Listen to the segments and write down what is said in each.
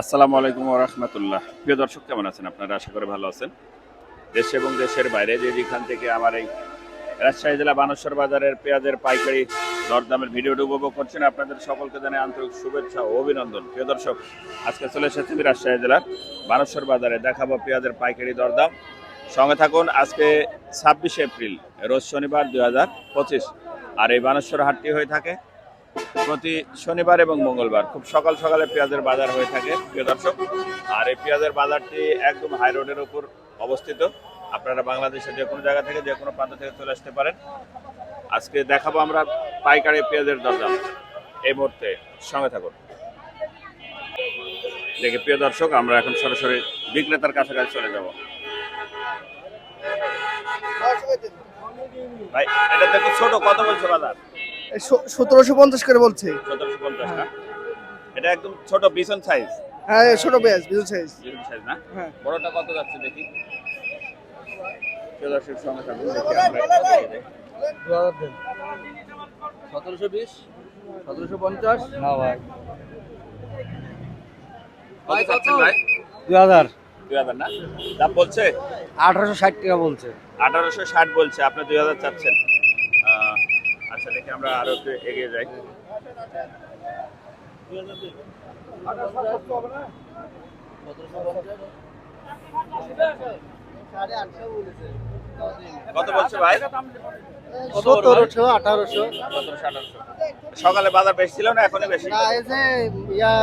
আসসালামু আলাইকুম রহমতুল্লাহ। প্রিয় দর্শক, কেমন আছেন আপনারা? আশা করে ভালো আছেন। দেশ এবং দেশের বাইরে যে যেখান থেকে আমার এই রাজশাহী জেলা বানেশ্বর বাজারের পেঁয়াজের পাইকারি দরদামের ভিডিওটি উপভোগ করছেন, আপনাদের সকলকে জানাই আন্তরিক শুভেচ্ছা ও অভিনন্দন। প্রিয় দর্শক, আজকে চলে এসেছি রাজশাহী জেলার বানেশ্বর বাজারে। দেখাবো পেঁয়াজের পাইকারি দরদাম। সঙ্গে থাকুন, আজকে ছাব্বিশে এপ্রিল, রোজ শনিবার দুই হাজার পঁচিশ। আর এই বানেশ্বর হাটটি হয়ে থাকে প্রতি শনিবার এবং মঙ্গলবার। খুব সকাল সকালে পেঁয়াজের বাজার হয়ে থাকে, প্রিয় দর্শক। আর এই পেঁয়াজের বাজারটি একদম হাই রোডের উপর অবস্থিত। আপনারা বাংলাদেশের যে কোনো জায়গা থেকে, যে কোনো প্রান্ত থেকে চলে আসতে পারেন। আজকে দেখাবো আমরা পাইকারি পেঁয়াজের দরদাম। এই মুহূর্তে সঙ্গে থাকুন। দেখে, প্রিয় দর্শক, আমরা এখন সরাসরি বিক্রেতার কাছাকাছি চলে যাব। ভাই, এটা দেখো ছোট, কত বলছে বাজার? সতেরোশো পঞ্চাশ করে বলছে। সতেরোশো পঞ্চাশ না? এটা একদম ছোট বিছন সাইজ হ্যাঁ ছোট পেঁয়াজ সাইজ বিছন সাইজ না? হ্যাঁ। বড়টা কত যাচ্ছে দেখি? প্রিয় দর্শক সঙ্গে থাকুন দেখি আমরা একটু দেখে যাই। সতেরোশো বিশ সতেরোশো পঞ্চাশ না ভাই কত চাচ্ছেন ভাই দুই হাজার দুই হাজার। না দাম বলছে আঠারোশো ষাট টাকা বলছে। আঠারোশো ষাট বলছে আপনি দুই হাজার চাচ্ছেন। আহ, আচ্ছা দেখি আমরা আরও একটু এগিয়ে যাই। কত বলছে ভাই? সতেরোশো আঠারোশো। আঠারোশো। সকালে বাজার বেশি ছিল না এখনই বেশি? না এই যে ইয়া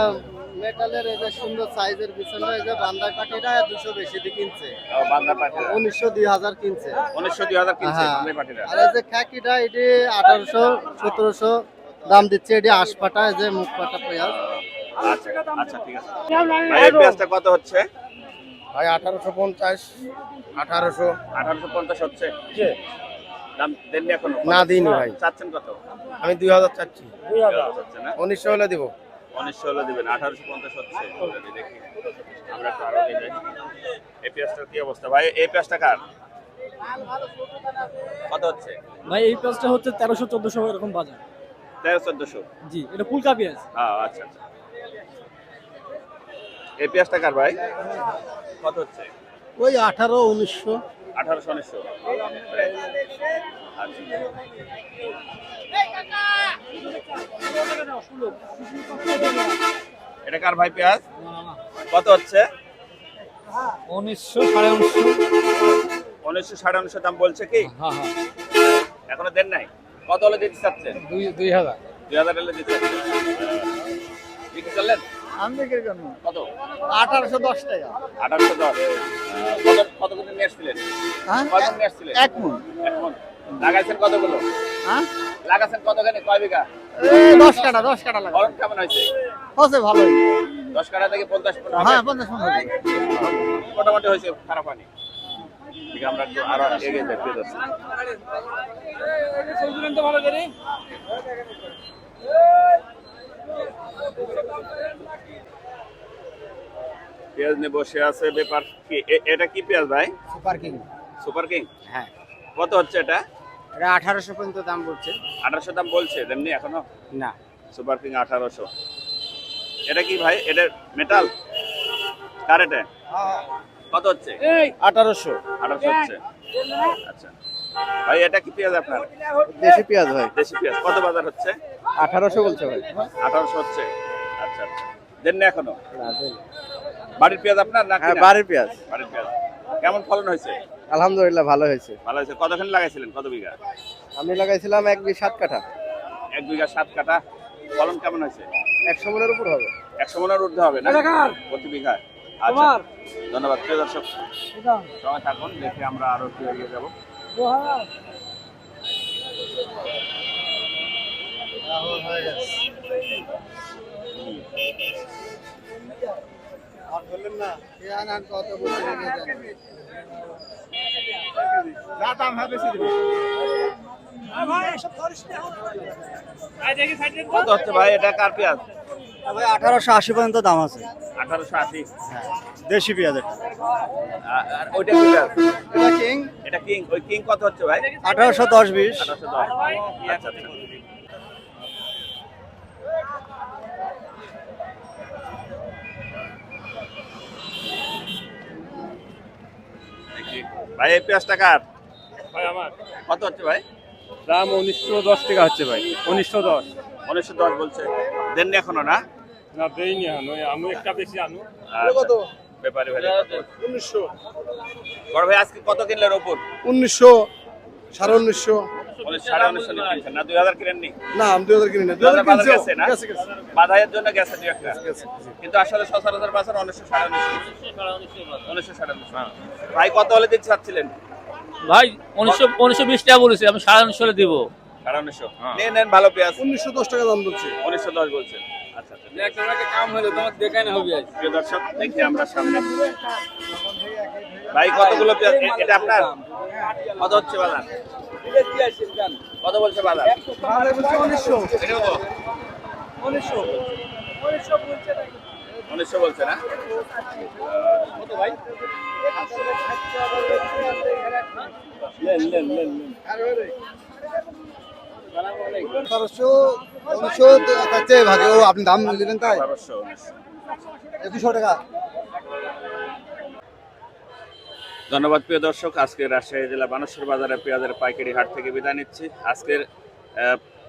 মেটালের এই যে সুন্দর সাইজের বিছানা এই যে বান্দা কাঠিটা দুশো বেশি দিয়ে কিনছে। ও, বাংলা পাটিরা উনিশশো দুই হাজার কিনছে। উনিশশো দুই হাজার কিনছে হ্যাঁ। পাটিরা আর এই যে খ্যাকিটা এটি আঠারোশো সতেরোশো দাম দিচ্ছে। এটি আশপাটা এই যে মুখ পাটা পেঁয়াজ। আচ্ছা আচ্ছা ঠিক আছে। ভাই এই পেঁয়াজটা কত হচ্ছে? ভাই আঠারোশো পঞ্চাশ আঠারোশো। আঠারোশো পঞ্চাশ হচ্ছে? দাম দেননি এখনও? না দিইনি ভাই। চাচ্ছেন কত? আমি দুই হাজার চাচ্ছি। চাচ্ছেন না উনিশশো হলে দিব। উনিশশো হলে দিবেন আঠারোশো পঞ্চাশ হচ্ছে দেখি। আমরা একটু আরও যাই এই পেঁয়াজটার কি অবস্থা? ভাই এই পেঁয়াজটা কার? কত হচ্ছে? ভাই এই পেঁয়াজটা হচ্ছে তেরোশো চোদ্দশো এরকম বাজার। তেরো চোদ্দশো? জি এটা ফুলকা পেঁয়াজ। হ্যাঁ আচ্ছা আচ্ছা। এই পেঁয়াজটা কার ভাই? কত হচ্ছে? ওই আঠারো উনিশশো। আঠারোশো উনিশশো আচ্ছা। এটা কার ভাই পেঁয়াজ? কত হচ্ছে? উনিশশো সাড়ে উনিশশো। উনিশশো সাড়ে উনিশশো দাম বলছে কি? হ্যাঁ হ্যাঁ। এখনও দেন নাই? কত হলে দিতে চাচ্ছেন? দুই দুই হাজার। দুই হাজার হলে দিতে চাচ্ছেন। বিক্রি করলেন? আমি বিক্রি করব কত আঠারোশো দশ টাকা আঠারোশো দশ কত কত করে নিয়ে আসছিলেন হ্যাঁ কত নিয়ে আসছিলেন এক মন এক মণ। লাগাইছেন কতগুলো হ্যাঁ লাগাইছেন কতখানি কয় বিঘা দশ কাটা দশ কাটা লাগে ফলন কেমন হয়েছে ভালোই দশ কাঠা থেকে পঞ্চাশ পনেরো হ্যাঁ পঞ্চাশ মন মোটামুটি হয়েছে খারাপ হয়নি আমরা একটু আরও এগিয়ে যাই প্রিয় দর্শক। পেঁয়াজ নিয়ে বসে আছে ব্যাপার কি? এটা কি পেঁয়াজ ভাই? Super king. Super king? হ্যাঁ। কত হচ্ছে এটা? এটা আঠারোশো পর্যন্ত দাম বলছে। আঠারোশো দাম বলছে তেমনি এখনও? না। সুপার কিং আঠারোশো। এটা কি ভাই? এটা মেটাল কার এটা? কত হচ্ছে? আঠারোশো। আঠারোশো হচ্ছে। আচ্ছা। ভাই এটা কি পেঁয়াজ আপনার? দেশি পেঁয়াজ ভাই। দেশি পেঁয়াজ। কত বাজার হচ্ছে? আঠারোশো বলছে ভাই। আঠারোশো হচ্ছে। আচ্ছা আচ্ছা। দেন না এখনও? বাড়ির পেঁয়াজ আপনার না হ্যাঁ বাড়ির পেঁয়াজ। বাড়ির পেঁয়াজ। কেমন ফলন হয়েছে? আলহামদুলিল্লাহ ভালো হয়েছে। ভালো হয়েছে। কতখানি লাগাইছিলেন? কত বিঘা? আমি লাগাইছিলাম এক বিঘা সাত কাঠা। এক বিঘা সাত কাঠা। ফলন কেমন হয়েছে? একশো মনের উপর হবে। একশো মনের ঊর্ধ্বে হবে না? প্রতি বিঘা? আচ্ছা। ধন্যবাদ। প্রিয় দর্শক সময় থাকুন দেখে আমরা আরও কত হচ্ছে ভাই এটা কার পেঁয়াজ আঠারোশো আশি পর্যন্ত দাম আছে। আঠারোশো আশি। দেশি পেঁয়াজের। আর ওইটা কি পেঁয়াজ? কিং? এটা কিং ওই কিং কত হচ্ছে ভাই? আঠারোশো দশ বিশ। আচ্ছা, আচ্ছা। ভাই এই পেঁয়াজটা কার? ভাই আমার। কত হচ্ছে ভাই? দাম উনিশশো দশ টাকা হচ্ছে ভাই। উনিশশো দশ। উনিশশো দশ বলছে। দেননি এখনও না? না দেয়নি এখনও। আমি একটা বেশি আনো। কত আচ্ছা। ব্যাপারে ভাই? উনিশশো। বড় ভাই আজকে কত কিনলেন ওপর উনিশশো সাড়ে উনিশশো। উনিশ সাড়ে উনিশশো কিনছেন। না দুই হাজার কিনেননি? না আমি দুই হাজার কিনি না দুই হাজার বাজার গেছে না? গেছে, গেছে। বাধাইয়ের জন্য গেছে দুই একটা। কিন্তু আসলে সচরাচর বাজার উনিশশো। সাড়ে উনিশশো উনিশশো সাড়ে উনিশশো। ভাই কত হলে দিতে চাচ্ছিলেন? ভাই উনিশশো উনিশশো বিশ টাকা বলেছি আমি সাড়ে উনিশশো দিব। সাড়ে উনিশশো। নিয়ে নেন ভালো পেঁয়াজ। উনিশশো দশ টাকা দাম বলছে। উনিশশো দশ বলছেন আচ্ছা আচ্ছা ভাই কতগুলো এটা আপনার? কত হচ্ছে বাজার? কত বলছে বাজার? উনিশশো বলছে না? কত ভাই? বারোশো উনিশশো চাচ্ছে ভাগে ও আপনি দাম নেবেন তাই? টাকা। ধন্যবাদ প্রিয় দর্শক আজকে রাজশাহী জেলা বানেশ্বর বাজারে পেঁয়াজের পাইকারি হাট থেকে বিদায় নিচ্ছি। আজকের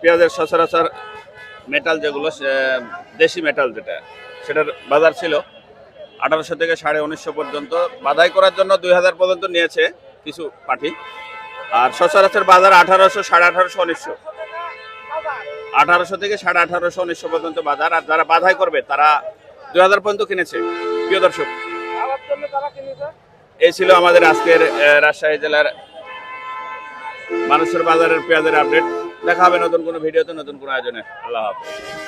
পেঁয়াজের সচরাচর মেটাল যেগুলো দেশি মেটাল যেটা সেটার বাজার ছিল আঠারোশো থেকে সাড়ে উনিশশো পর্যন্ত। বাধাই করার জন্য দুই হাজার পর্যন্ত নিয়েছে কিছু পার্টি আর সচরাচর বাজার আঠারোশো সাড়ে আঠারোশো উনিশশো। আঠারোশো থেকে সাড়ে আঠারোশো উনিশশো পর্যন্ত বাজার। আর যারা বাধাই করবে, তারা দুই হাজার পর্যন্ত কিনেছে। প্রিয় দর্শক, এই ছিল আমাদের আজকের রাজশাহী জেলার মানুষের বাজারের পেঁয়াজের আপডেট। দেখা হবে নতুন কোনো ভিডিওতে, নতুন কোনো আয়োজনে। আল্লাহ হাফেজ।